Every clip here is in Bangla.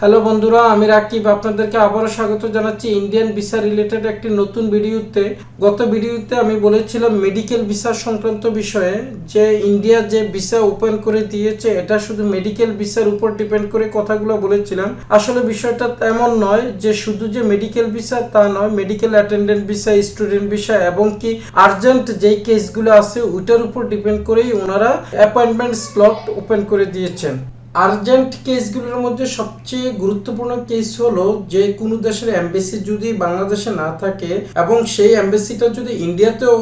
হ্যালো বন্ধুরা, আমি রাকিব। আপনাদেরকে আবারও স্বাগত জানাচ্ছি ইন্ডিয়ান ভিসা রিলেটেড একটি নতুন ভিডিওতে। গত ভিডিওতে আমি বলেছিলাম মেডিকেল ভিসা সংক্রান্ত বিষয়ে যে ইন্ডিয়া যে ভিসা ওপেন করে দিয়েছে, এটা শুধু মেডিকেল ভিসার উপর ডিপেন্ড করে কথাগুলো বলেছিলাম। আসলে বিষয়টা তেমন নয় যে শুধু যে মেডিকেল ভিসা তা নয়, medical attendant visa, student visa, এবং কি আর্জেন্ট যেই কেসগুলো আছে, ওইটার উপর ডিপেন্ড করেই ওনারা অ্যাপয়েন্টমেন্ট স্লট ওপেন করে দিয়েছেন। আর্জেন্ট কেসগুলোর মধ্যে সবচেয়ে গুরুত্বপূর্ণ কেস হলো যে কোনো দেশের এমবেসি যদি বাংলাদেশে না থাকে এবং সেই এমবেসিটা যদি ইন্ডিয়াতেও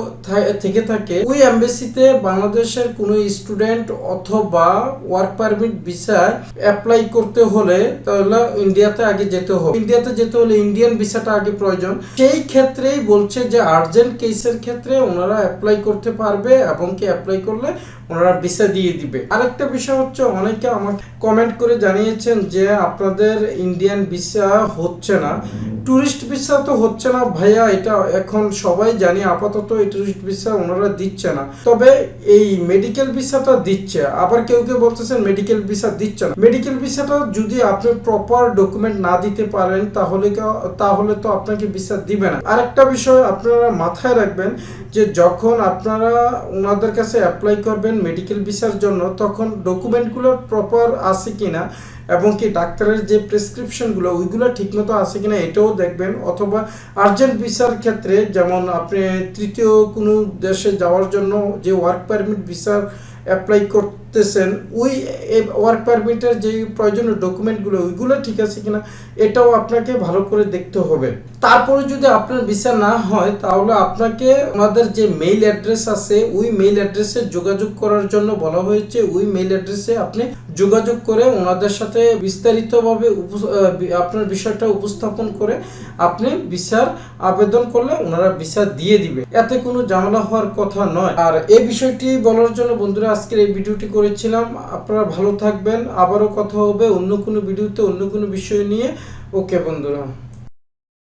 থেকে থাকে, ওই এমবেসিতে বাংলাদেশের কোনো স্টুডেন্ট অথবা ওয়ার্ক পারমিট ভিসায় অ্যাপ্লাই করতে হলে তাহলে ইন্ডিয়াতে আগে যেতে হবে। ইন্ডিয়াতে যেতে হলে ইন্ডিয়ান ভিসাটা আগে প্রয়োজন। সেই ক্ষেত্রেই বলছে যে আর্জেন্ট কেসের ক্ষেত্রে ওনারা অ্যাপ্লাই করতে পারবে এবং কি অ্যাপ্লাই করলে ওনারা ভিসা দিয়ে দিবে। আরেকটা বিষয় হচ্ছে, অনেকে আমাকে কমেন্ট করে জানিয়েছেন যে আপনাদের ইন্ডিয়ান ভিসা হচ্ছে না। ট্যুরিস্ট ভিসা তো হচ্ছে না ভাইয়া, এটা এখন সবাই জানি, আপাতত এই ট্যুরিস্ট ভিসা ওনারা দিচ্ছে না। তবে এই মেডিকেল ভিসাটা দিচ্ছে, আবার কেউ কেউ বলতেছেন মেডিকেল ভিসা দিচ্ছে না। মেডিকেল ভিসাটা যদি আপনি প্রপার ডকুমেন্ট না দিতে পারেন, তাহলে তাহলে তো আপনাকে ভিসা দিবে না। আরেকটা বিষয় আপনারা মাথায় রাখবেন যে যখন আপনারা ওনাদের কাছে অ্যাপ্লাই করবেন মেডিকেল ভিসার জন্য, তখন ডকুমেন্টগুলো প্রপার আছে কিনা? এবং কি ডাক্তারের যে প্রেসক্রিপশনগুলো ওইগুলো ঠিকমতো আছে কিনা এটাও দেখবেন। অথবা আর্জেন্ট ভিসার ক্ষেত্রে যেমন আপনি তৃতীয় কোনো দেশে যাওয়ার জন্য যে ওয়ার্ক পারমিট ভিসার অ্যাপ্লাই করতেছেন, ওই ওয়ার্ক পারমিটের যে প্রয়োজনীয় ডকুমেন্টগুলো ওইগুলো ঠিক আছে কিনা, এটাও আপনাকে ভালো করে দেখতে হবে। তারপরে যদি আপনার ভিসা না হয়, তাহলে আপনাকে আমাদের যে মেইল অ্যাড্রেস আছে, ওই মেইল অ্যাড্রেসে যোগাযোগ করার জন্য বলা হয়েছে, ওই মেইল অ্যাড্রেসে আপনি যোগাযোগ করে ওনাদের সাথে বিস্তারিতভাবে উপ- আপনার বিষয়টা উপস্থাপন করে আপনি বিচার আবেদন করলে ওনারা বিচার দিয়ে দিবে। এতে কোনো ঝামেলা হওয়ার কথা নয়। আর এই বিষয়টি বলার জন্য বন্ধুরা, আজকের এই ভিডিওটি করেছিলাম। আপনারা ভালো থাকবেন। আবারও কথা হবে অন্য কোনো ভিডিওতে অন্য কোনো বিষয় নিয়ে। ওকে বন্ধুরা।